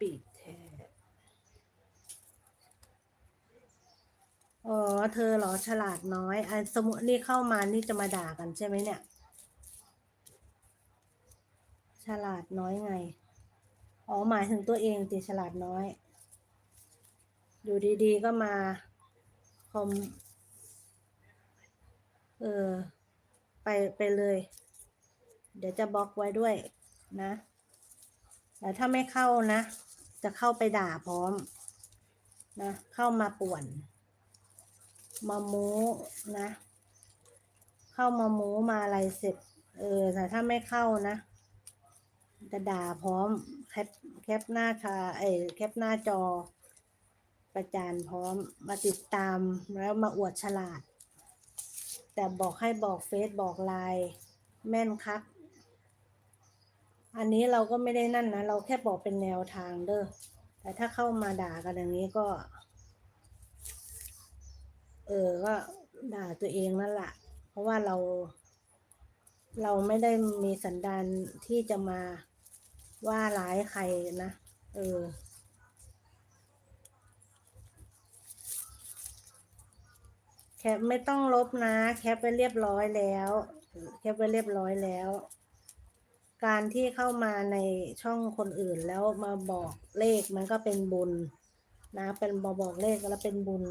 ปิดแทนอ๋อ เธอเหรอฉลาดน้อยอันสมมุตินี่เข้ามานี่จะมาด่ากันใช่ไหมเนี่ย ฉลาดน้อยไง อ๋อ หมายถึงตัวเองติฉลาดน้อย อยู่ดีๆก็มาคอมเออ ไปไปเลย เดี๋ยวจะบล็อกไว้ด้วยนะแต่ถ้าไม่เข้านะ จะเข้าไปด่าพร้อมนะเข้ามาป่วนมาโม้นะ เข้ามาโม้มาอะไรเสร็จ เออแต่ถ้าไม่เข้านะจะด่าพร้อมแคปแคปหน้าคาเอแคปหน้าจอ ประจานพร้อมมาติดตามแล้วมาอวดฉลาด แต่บอกให้บอกเฟซบอกไลน์แม่นคัก อันนี้เราก็ไม่ได้นั่นนะ เราแค่บอกเป็นแนวทางเด้อ แต่ถ้าเข้ามาด่ากันอย่างนี้ก็ เออ ก็ด่าตัวเองนั่นแหละ เพราะว่าเรา เราไม่ได้มีสันดานที่จะมาว่าร้ายใครนะ เออแคปไม่ต้องลบนะ แคปไปเรียบร้อยแล้ว แคปไปเรียบร้อยแล้ว การที่เข้ามาในช่องคนอื่นแล้วมาบอกเลขมันก็เป็นบุญนะ เป็นบอบอกเลขแล้วเป็นบุญ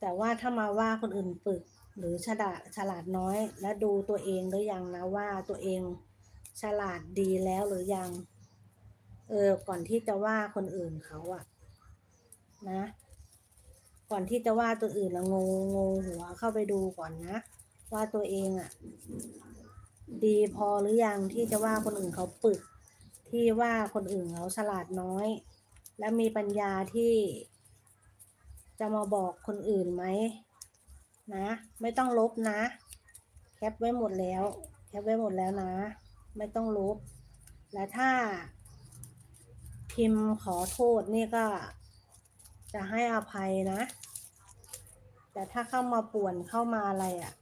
แต่ว่าถ้ามาว่าคนอื่นปึกหรือฉลาดฉลาดน้อย และดูตัวเองหรือยังนะว่าตัวเองฉลาดดีแล้วหรือยัง เออ ก่อนที่จะว่าคนอื่นเขาอะนะ ก่อนที่จะว่าตัวอื่นละงงงงหัวเข้าไปดูก่อนนะ ว่าตัวเองอะ ดีพอหรือยังที่จะว่าคนอื่นเขาปึก ที่ว่าคนอื่นเขาฉลาดน้อย และมีปัญญาที่จะมาบอกคนอื่นไหมนะ ไม่ต้องลบนะ แคปไว้หมดแล้ว แคปไว้หมดแล้วนะ ไม่ต้องลบ และถ้า พิมพ์ขอโทษนี่ก็จะให้อภัยนะ แต่ถ้าเข้ามาป่วนเข้ามาอะไรอะ่ะ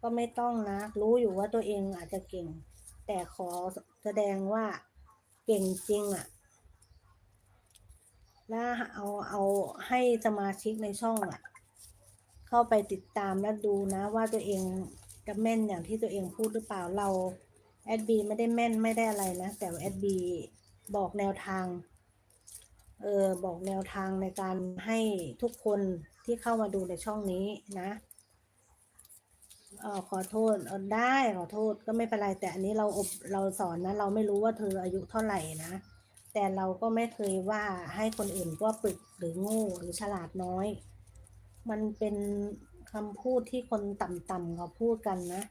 ก็ไม่ต้องนะ รู้อยู่ว่าตัวเองอาจจะเก่ง แต่ขอแสดงว่าเก่งจริงอะ่ะ แล้วเอาเอาให้สมาชิกในช่องอะ่ะ เข้าไปติดตามและดูนะ ว่าตัวเองจะแม่นอย่างที่ตัวเองพูดหรือเปล่าเราแอดบีไม่ได้แม่นไม่ได้อะไรนะ แต่แอดบีบอกแนวทาง เออบอกแนวทางในการให้ทุกคนที่เข้ามาดูในช่องนี้นะ เออขอโทษได้ขอโทษก็ไม่เป็นไรแต่อันนี้เราอบเราสอนนะ เราไม่รู้ว่าเธออายุเท่าไหร่นะ แต่เราก็ไม่เคยว่าให้คนอื่นว่าปึกหรือโง่หรือฉลาดน้อย มันเป็นคำพูดที่คนต่ำๆเขาพูดกันนะ